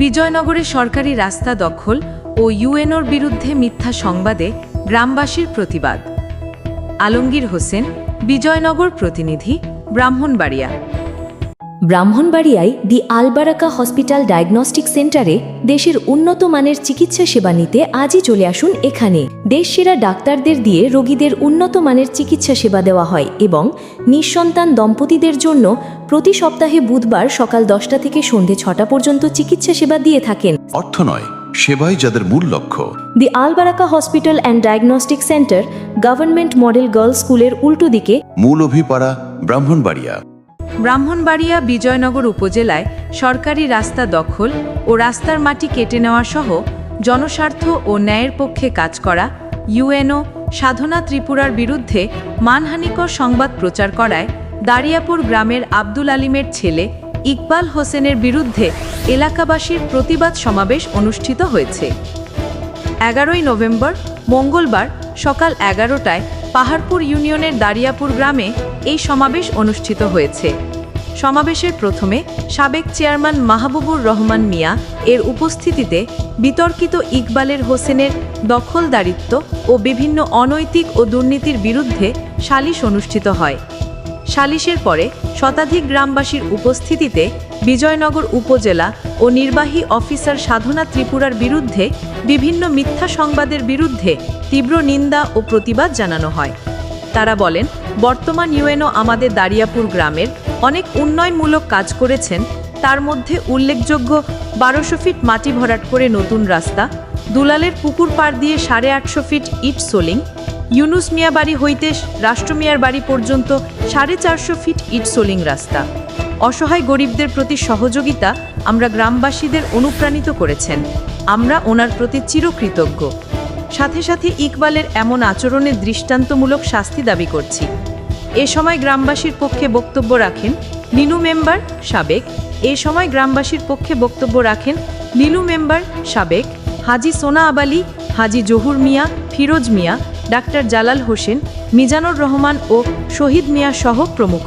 বিজয়নগরে সরকারি রাস্তা দখল ও ইউএনওর বিরুদ্ধে মিথ্যা সংবাদে গ্রামবাসীর প্রতিবাদ। আলমগীর হোসেন, বিজয়নগর প্রতিনিধি, ব্রাহ্মণবাড়িয়া। ব্রাহ্মণবাড়িয়ায় দি আলবারাকা হসপিটাল ডায়াগনস্টিক সেন্টারে দেশের উন্নত মানের চিকিৎসা সেবা নিতে আজই চলে আসুন এখানে। দেশসেরা ডাক্তারদের দিয়ে রোগীদের উন্নত মানের চিকিৎসা সেবা দেওয়া হয় এবং নিঃসন্তান দম্পতিদের জন্য প্রতি সপ্তাহে বুধবার সকাল দশটা থেকে সন্ধে ছটা পর্যন্ত চিকিৎসা সেবা দিয়ে থাকেন। অর্থ নয় সেবাই যাদের মূল লক্ষ্য। The Albaraka hospital and diagnostic centre government model girls স্কুলের উল্টো দিকে। মূল অভিপাড়া ব্রাহ্মণবাড়িয়া। ব্রাহ্মণবাড়িয়া বিজয়নগর উপজেলায় সরকারি রাস্তা দখল ও রাস্তার মাটি কেটে নেওয়া সহ জনস্বার্থ ও ন্যায়ের পক্ষে কাজ করা ইউএনও, সাধনা ত্রিপুরার বিরুদ্ধে মানহানিকর সংবাদ প্রচার করায় দারিয়াপুর গ্রামের আব্দুল আলিমের ছেলে ইকবাল হোসেনের বিরুদ্ধে এলাকাবাসীর প্রতিবাদ সমাবেশ অনুষ্ঠিত হয়েছে। এগারোই নভেম্বর মঙ্গলবার সকাল এগারোটায় পাহাড়পুর ইউনিয়নের দারিয়াপুর গ্রামে এই সমাবেশ অনুষ্ঠিত হয়েছে। সমাবেশের প্রথমে সাবেক চেয়ারম্যান মাহবুবুর রহমান মিয়া এর উপস্থিতিতে বিতর্কিত ইকবালের হোসেনের দখলদারিত্ব ও বিভিন্ন অনৈতিক ও দুর্নীতির বিরুদ্ধে সালিশ অনুষ্ঠিত হয়। সালিশের পরে শতাধিক গ্রামবাসীর উপস্থিতিতে বিজয়নগর উপজেলা ও নির্বাহী অফিসার সাধনা ত্রিপুরার বিরুদ্ধে বিভিন্ন মিথ্যা সংবাদের বিরুদ্ধে তীব্র নিন্দা ও প্রতিবাদ জানানো হয়। তারা বলেন, বর্তমান ইউএনও আমাদের দারিয়াপুর গ্রামের অনেক উন্নয়নমূলক কাজ করেছেন। তার মধ্যে উল্লেখযোগ্য বারোশো ফিট মাটি ভরাট করে নতুন রাস্তা, দুলালের পুকুর পাড় দিয়ে সাড়ে আটশো ফিট ইট সোলিং ইউনুস মিয়া বাড়ি হইতে রাষ্ট্রমিয়ার বাড়ি পর্যন্ত সাড়ে চারশো ফিট ইট সোলিং রাস্তা। অসহায় গরিবদের প্রতি সহযোগিতা আমরা গ্রামবাসীদের অনুপ্রাণিত করেছেন। আমরা ওনার প্রতি চিরকৃতজ্ঞ। সাথে সাথে ইকবালের এমন আচরণের দৃষ্টান্তমূলক শাস্তি দাবি করছি। এ সময় গ্রামবাসীর পক্ষে বক্তব্য রাখেন লিনু মেম্বার সাবেক। এ সময় গ্রামবাসীর পক্ষে বক্তব্য রাখেন লিলু মেম্বার সাবেক। হাজি সোনা আবালি, হাজি জহুর মিয়া, ফিরোজ মিয়া ডাক্তার জালাল হোসেন মিজানুর রহমান ও শহীদ মিয়া সহ প্রমুখ।